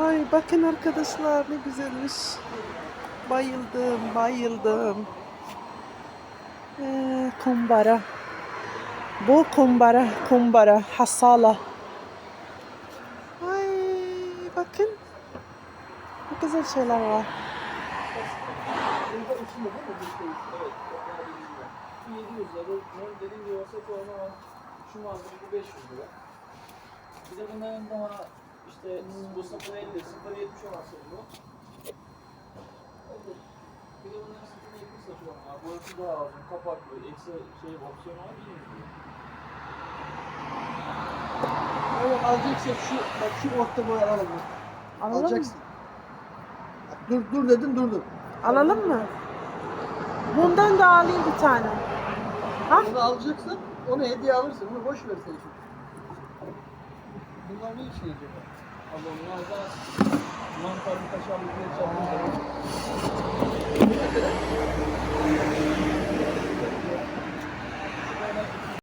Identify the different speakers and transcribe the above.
Speaker 1: Ay bakın arkadaşlar ne güzelmiş. Bayıldım, bayıldım. Ee, kumbara. Bu kumbara, kumbara, hasala. Ay bakın. Ne güzel şeyler var.
Speaker 2: Şu 700 lira. Bu dediğim gibi olsa ki ona şu malzeme bu 500 lira. Bir de bunların daha işte bu 0.50, 0.70 olması bu. Olur. Bir de bunların 0.70 saçı var. Boyası daha az. Kapaklı, eksi şey opsiyon var. 100 lira.
Speaker 3: Evet alacaksa şu bak şu orta boy alalım.
Speaker 1: Alalım mı?
Speaker 3: Alacaksın. Bak, dur dur dedim durdum.
Speaker 1: Alalım mı? Bundan da alayım bir tane. Ha?
Speaker 3: Onu alacaksın, onu hediye alırsın. Bunu boş ver sen şimdi. Bunlar ne işe yarayacak?
Speaker 2: Ama onlar da mantarlı kaşarlı diye çarpıyor.